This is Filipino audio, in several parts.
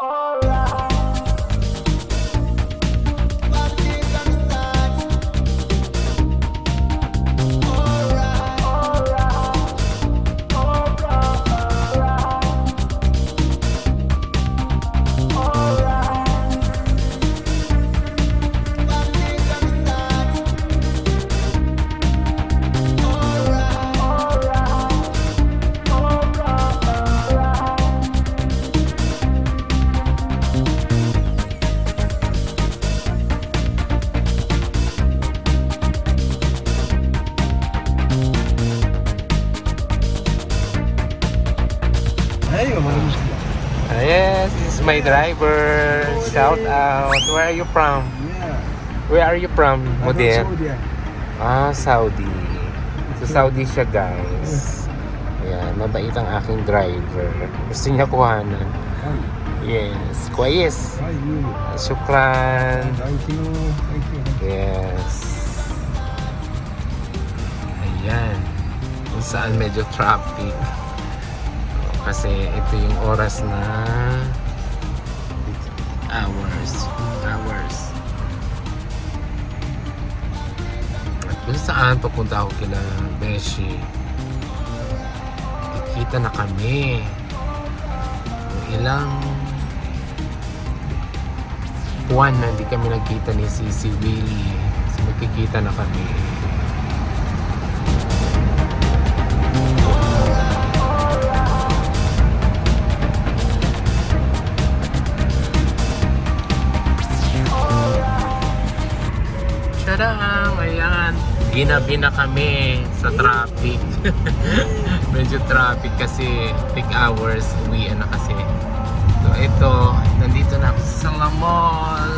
All right. my driver. Shout out. Where are you from? Where are you from, Mudir? Ah, Saudi. Sa Saudi siya, guys. Ayan, mabait ang aking driver. Gusto niya kuhanan. Yes. Kwayes. Shukran. Thank you. Thank you. Yes. Ayan. Kung saan medyo traffic. Kasi ito yung oras na kung saan papunta ako kila Beshi. Kikita na kami. Yung ilang buwan na hindi kami nagkita ni Sisi Willie. So magkikita na kami. Ginabi na kami sa traffic. Medyo traffic kasi peak hours. Uwi na kasi. So ito, nandito na ako sa La Mall.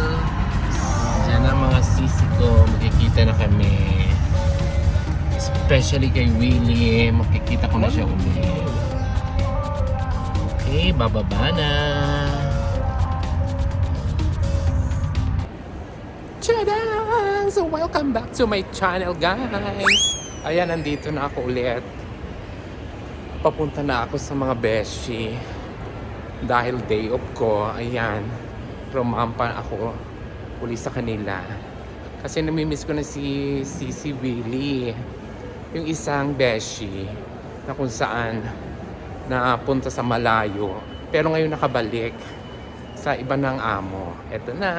Diyan ang mga sisi ko. Magkikita na kami. Especially kay Willie. Makikita ko na siya uli. Okay, bababa na. Tadang! So welcome back to my channel guys. Ayan, nandito na ako ulit. Papunta na ako sa mga beshi dahil day off ko, ayan, rumampa ako uli sa kanila. Kasi namimiss ko na si, si, si Willie. Yung isang beshi na kung saan napunta sa malayo. Pero ngayon nakabalik sa iba ng amo. Eto na.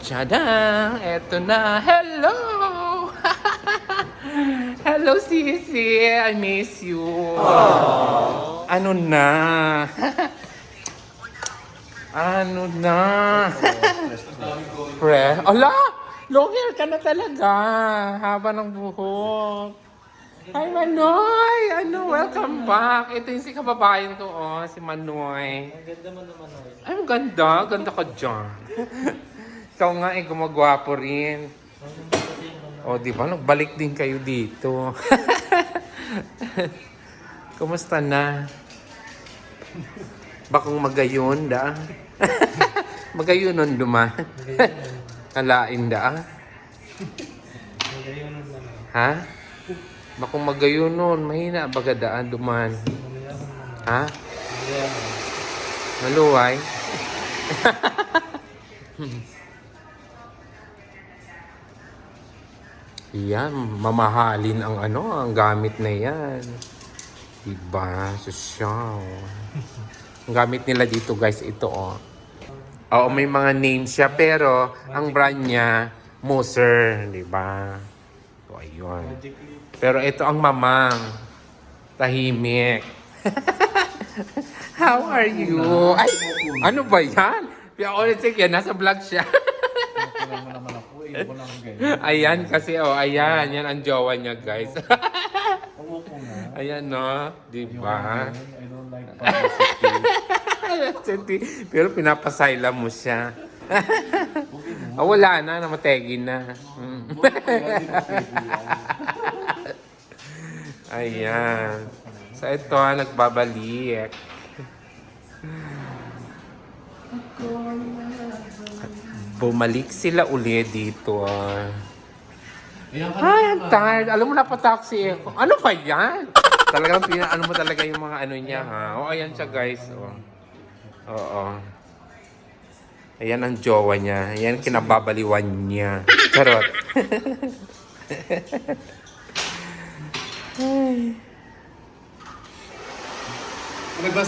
Tadang! Eto na. Hello! Hello, Sisi. I miss you. Ano na? ano na? Pre? Ala! Long hair ka na talaga. Haba ng buhok. Hi, Manoy! Ano, welcome back. Ito yung si kababayan ko, oh, si Manoy. Ang ganda mo naman, Manoy. Ay, ang ganda. Ganda ka dyan. Ikaw nga, eh, gumagwapo rin. O, di ba? Nagbalik din kayo dito. Kumusta na? Bakong magayon da? magayon nun duma? Alain da? ha? Bakong magayon nun, mahina baga daan duman. Ha? Maluway? Yan, mamahalin ang ano, ang gamit na yan. Diba? Sosyal. ang gamit nila dito guys, ito oh. Oo, may mga names siya, pero ang brand niya, Moser, di ba? So, ayun. Pero ito ang mamang. Tahimik. How are you? Ay, ano ba yan? Pia ulit sige, nasa vlog siya. Mo ako, ganyan. Ayan kasi, oh, ayan. Yan ang jowa niya, guys. Umupo nga. ayan, no? Di ba? I don't like publicity. Senti, Pero pinapasayla mo siya. oh, wala na, namategin na. Mm. Ayan. So ito, ah, nagbabalik. Bumalik sila uli dito. ah. Ay, ang tired. Alam mo, napataksi ako. Ano ba yan? Talagang pina, ano mo talaga yung mga ano niya, ha? O, ayan siya, guys. O. Oo. Ayan ang jowa niya. Ayan kinababaliwan niya. Charot.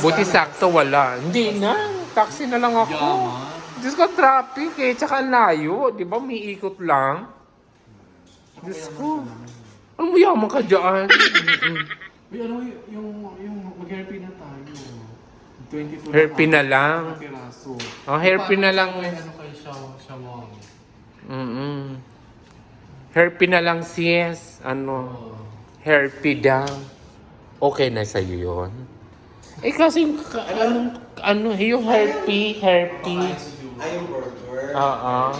Buti sakto wala. Hindi na. Taxi na lang ako. Yaman. Diyos ko, traffic eh. Tsaka layo. Di ba? May ikot lang. Diyos ko. Ano mo yaman ka dyan? Uy, ano y- yung, yung mag-hairpin na tayo. 24 Hairpin na lang. Piraso. Oh, hairpin na lang. Paano Ano kay Shaw- Shawang? Mm-mm. Hairpin na lang sis. Ano? Oh. Hairpin daw. Okay na sa'yo yun? Eh kasi yung ka- ano, ano, yung hairpin, hairpin. Ay, yung burger. Oo.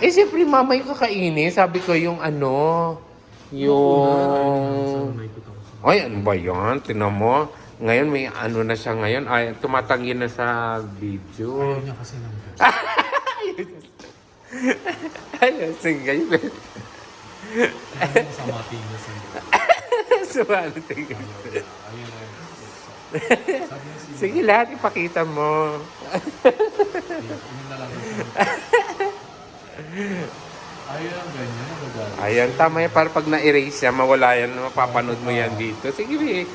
Eh, siyempre, mama yung kakainin. Sabi ko yung ano, yung... Ay, ano ba yan? Tinan mo. Ngayon, may ano na siya ngayon. Ay, tumatanggi na sa video. Ayaw niya kasi ng best. Ay, sige. Ayaw sa. Ayaw. Sabi niya si... Sige, lahat ipakita mo. Lang ganyan. Nagagalit. Ayan, tama yan. Para pag na-erase siya, mawala yan. Mapapanood mo yan dito. Sige, Vic.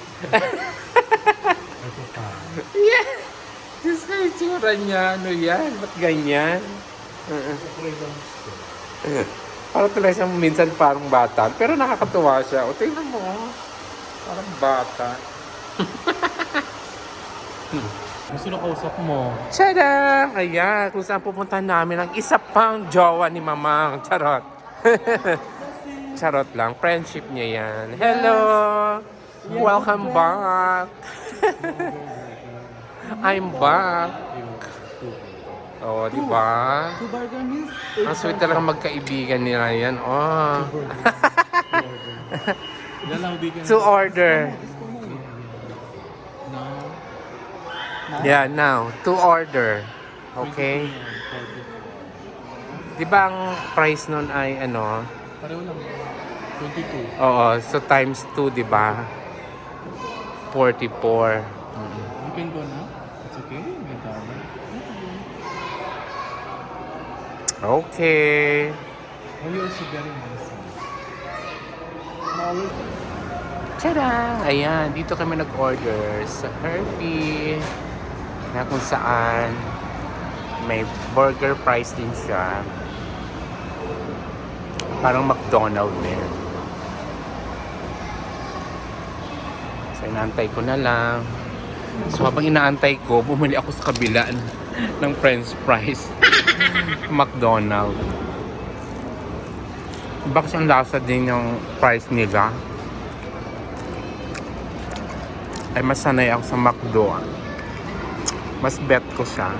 Ito pa. Yeah. Diyos ko, yung tsura niya. Ano yan? Ba't ganyan? Uh-uh. Talaga siyang minsan parang bata. Pero nakakatuwa siya. O, tingnan mo. Parang bata. Sino kausap mo? Tadam! Ayan, kung saan pupunta namin ang isa pang jowa ni Mamang. Charot. Charot lang. Friendship niya yan. Hello! Welcome back! I'm back. Oh, di ba? Ang sweet talaga magkaibigan nila yan. Oh. To order. No. Yeah, now. To order. Okay? Di ba ang price nun ay ano? Pareho lang. 22. Oo, so times 2, di ba? 44. You can go now. It's okay. May tama. Okay. Oh, you're also very nice. Tada! Ayan, dito kami nag-order sa Herbie. Na kung saan may burger price din siya. Parang McDonald din. So, inaantay ko na lang. So, habang inaantay ko, bumili ako sa kabila n- ng french fries. McDonald. Kasi ang lasa din yung price nila. Ay, mas sanay ako sa McDo. Mas bet ko siya.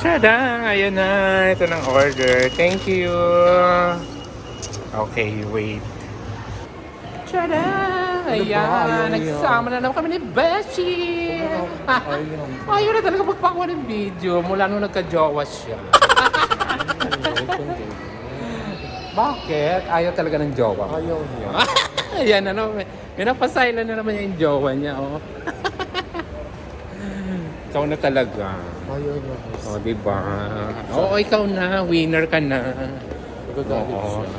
Tada! Ayan na. Ito ng order. Thank you. Okay, wait. Tada! Ayan. Nagsama na naman kami ni Beshi. Ayaw na talaga magpakuha ng video mula nung nagka-jowa siya. Bakit? Ayaw talaga ng jowa. Ayaw niya. Ayan, ano, may, may napasailan na naman yung jowa niya, oh. ikaw na talaga. Ayaw niya. O, oh, di ba? Oo, ikaw na. Winner ka na. Magagalit Oo. siya.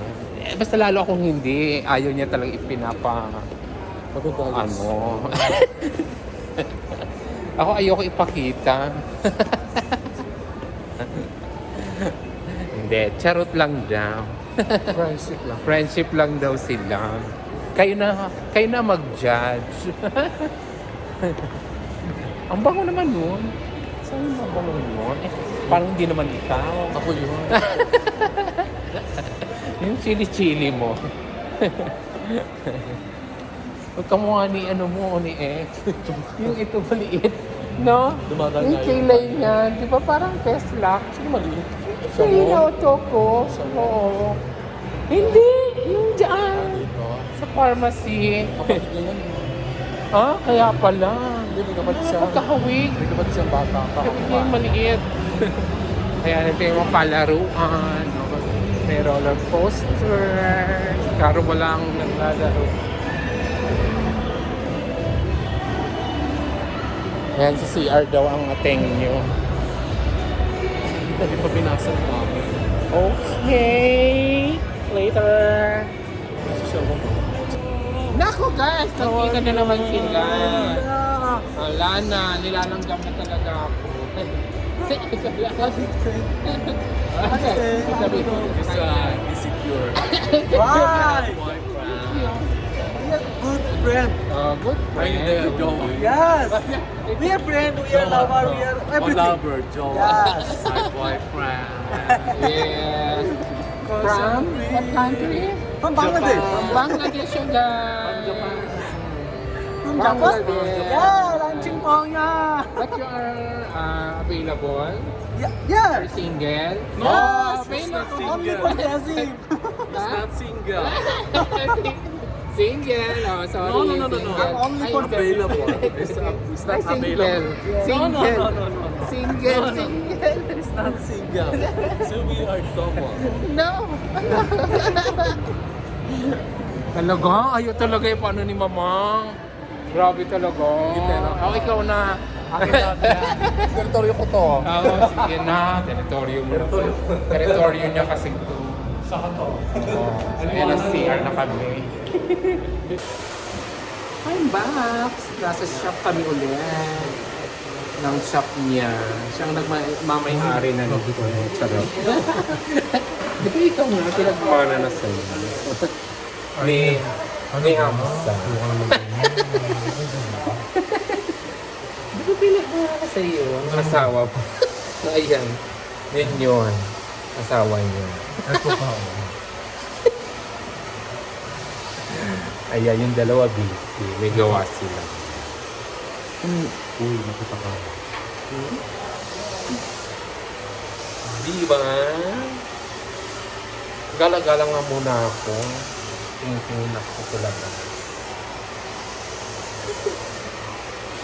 Eh, basta lalo akong hindi. Ayaw niya talaga ipinapa... Magagalit siya. Ano? Ako ayoko ipakita. Hindi, charot lang daw. Friendship lang. Friendship lang daw sila. Kayo na, kayo na mag-judge. Ang bango naman nun. Saan yung bango nun? Eh, parang hindi naman ikaw. Ako yun. Yung chili-chili mo. Huwag ka mukha ni ano mo, ni ex. yung ito maliit. No? Dumadaan Yung kilay niya, di ba parang Tesla? Sino maliit? Sa auto ko. Oo. Hindi, yung dyan. Sa pharmacy. Kapatid niya yan. ah, kaya pala. Hindi, may kapatid siya. Pagkahawig. May kapatid siyang bata. Kapag yung maliit. Kaya natin yung mga palaruan. May roller coaster. Karo walang naglalaro. Ayan, sa CR daw ang ateng nyo. Hindi pa binasa ng amin. Okay. Later. Kasi siya ako. Nako guys, nakita na naman sila. Wala na, nilalanggam na talaga ako. Ko, It's uh, insecure. Why? Boyfriend. Good friend. Oh, good Are you there, Joey? Yes. We are friend. We are lover. We are Oh, everything. lover, Joey. Yes. My boyfriend. Yes. From what country? From Bangladesh. From Bangladesh yung guys. From Japan. Bangladesh. Yeah, launching po niya. But you are uh, available? Yeah. Yeah. You're single? No, oh, she's not available. Only single. for Desi. It's not single. single? Oh, sorry. No, no, no, no, no. Ay, for Available. It's, uh, it's not Ay, single. available. Single. No, no, no, no, no. Single, No, no. single. It's not single. So we are double. No. talaga? Ayaw talaga yung paano ni Mamang. Grabe talaga. Hindi, no? Oh, ikaw na. Akin na. Teritoryo ko to. Oo, sige na. Teritoryo mo na to. Teritoryo niya kasi to. Saka to. Oh, ayan ang CR na kami. I'm back! Nasa shop kami ulit. Ng shop niya. Siyang nagmamayari na nito. Charot. Di ba ikaw nga, pinagmana na sa'yo? Ni, ni Amsa. Di ba pinagmana na sa'yo? Ang asawa po. Ayan. Yun yun. Asawa niya. Ito pa. Ayan, yung dalawa busy. May gawa sila. Uy, nakita ka. Di ba? Gala-gala nga muna ako. Tingin-tingin ako talaga.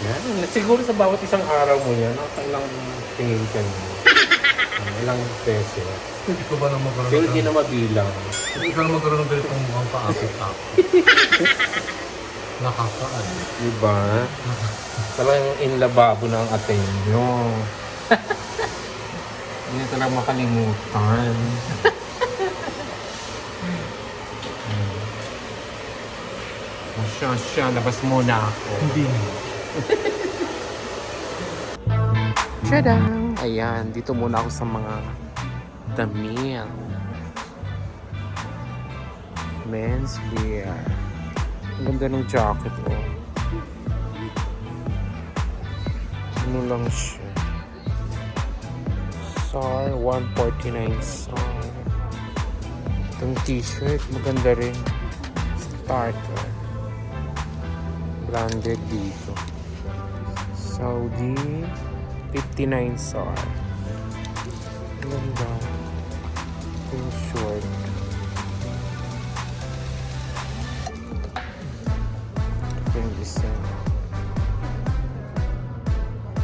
Yan. Siguro sa bawat isang araw mo yan, ilang tingin ka niya. Ah, ilang peso. Hindi ko ba na magkaroon Siguro hindi na mabilang. Hindi ka na magkaroon ng ganitong mukhang paakit-akit. Nakakaano. Di ba? Talagang inlababo na ang atin nyo. Hindi na talagang makalimutan. Hmm. Siya, siya, labas muna ako. Hindi. Tada! Ayan, dito muna ako sa mga damit. Men's wear. Ang ganda ng jacket oh. Ano lang siya? SAR 149 SAR. Itong t-shirt, maganda rin. Starter. Branded dito. Saudi 59 SAR. Ang Ganda. Yung short. Ito yung isa.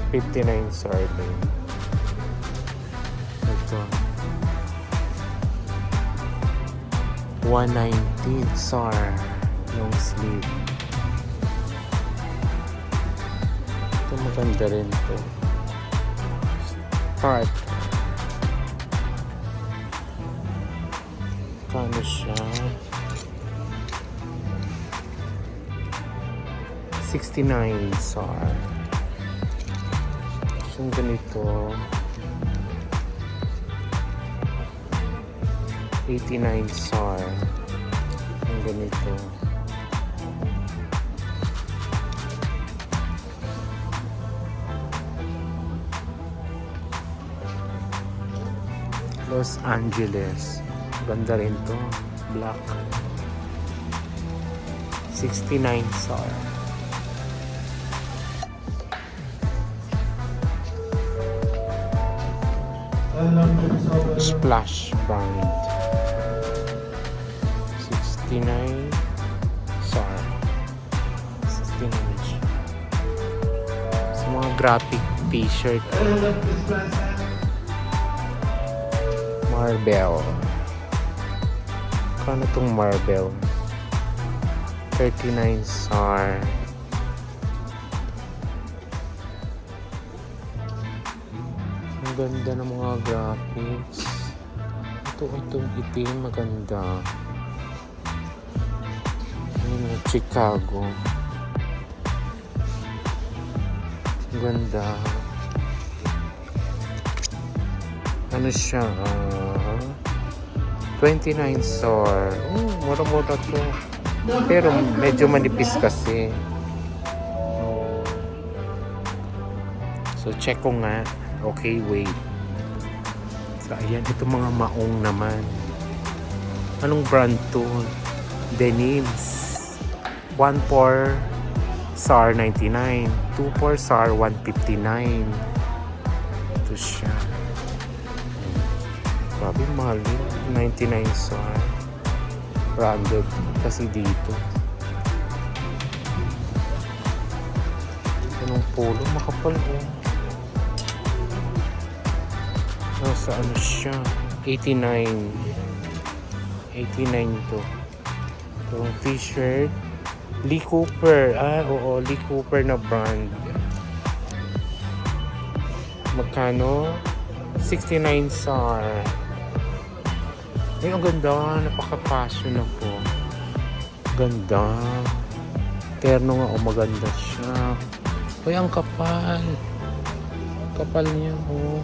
59 SAR din. Ito. 119 SAR. Long sleeve. Ito maganda rin to. Start. Kano siya? 69 SAR. Yung ganito. 89 SAR. Yung ganito. Los Angeles. Ganda rin to. Black. 69 SAR. Splash brand. 69 SAR. 69 siya. Sa mga graphic t-shirt. Marvel. Kano tong marble? 39 SAR. Ang ganda ng mga graphics. Ito, itong itim, maganda. Ayun, Chicago. Ang ganda. Ano siya? ah 29 SAR. Oh, mura-mura to. Pero medyo manipis kasi. So check ko nga. Okay, wait. So ayan, ito mga maong naman. Anong brand to? Denims. 1 for SAR 99. 2 for SAR 159. Ito siya. Grabe, mahal yun. 99 SAR. Branded. Kasi dito. Anong polo? Makapal oh. Nasa ano siya? 89. 89 to. Itong t-shirt. Lee Cooper. Ah, oo. Lee Cooper na brand. Magkano? 69 SAR. Ay, ang ganda. Napaka-fashion na po. Ganda. Terno nga. O, maganda siya. Uy, ang kapal. Kapal niya, oh.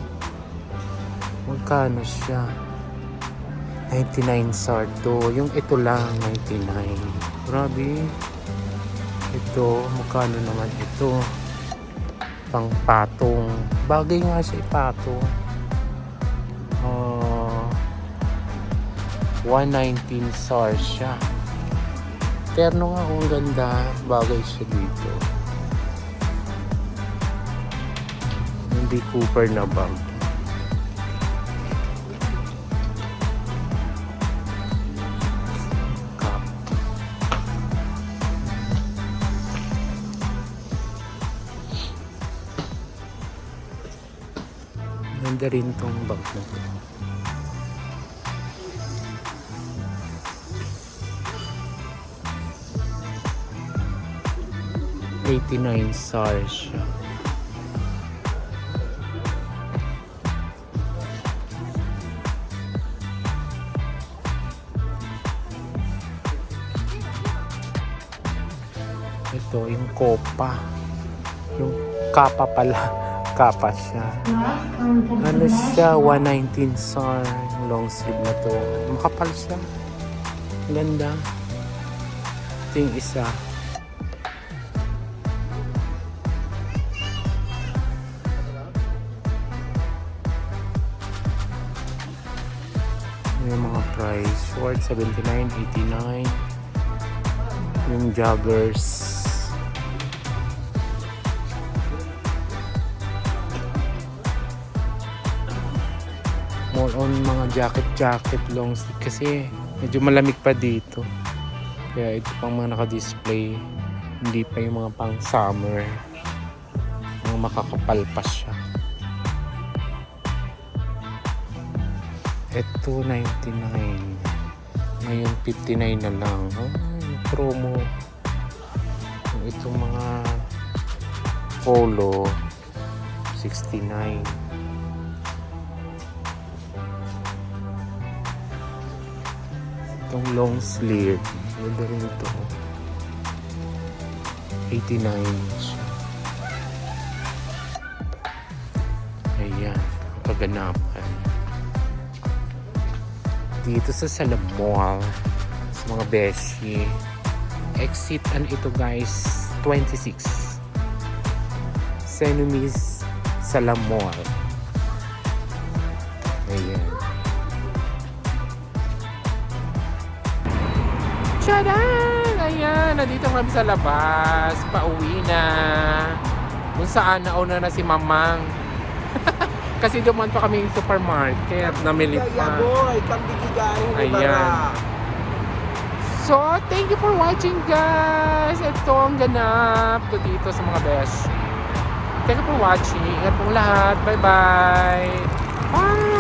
Magkano siya? 99 SAR to. Yung ito lang, 99. Grabe. Ito, magkano naman ito? Pang patong. Bagay nga siya ipatong. Ah, 119 SAR siya. Terno nga, ang ganda. Bagay siya dito. Hindi Cooper na bag. Cup. Ganda rin tong bag na to. Eighty-nine SAR siya. Ito, yung kopa. Yung kapa pala. Kapa siya. Ano siya? 119 SAR. Long sleeve na to. Makapal siya. Ganda. Ito yung isa. Yung mga price. Short, 79, 89 yung joggers. More on mga jacket jacket long sleeve. Kasi medyo malamig pa dito. Kaya ito pang mga naka-display. Hindi pa yung mga pang summer. Mga makakapal pa siya ito 99 ngayon 59 na lang. Yung promo. Itong mga polo 69 itong long sleeve ganda rin ito. 89 siya ayan ang kaganapan dito sa Salam Mall sa mga beshi exit ano ito guys 26 Senumis Salam Mall ayan Tcharan! Ayan, nandito kami sa labas. Pauwi na. Kung saan nauna na si Mamang. Kasi duman pa kami yung supermarket. Namili pa. boy, kambigigahin Ayan. So, thank you for watching guys. Ito ang ganap ko dito sa mga beshi. Thank you for watching. Ingat pong lahat. Bye-bye. Bye!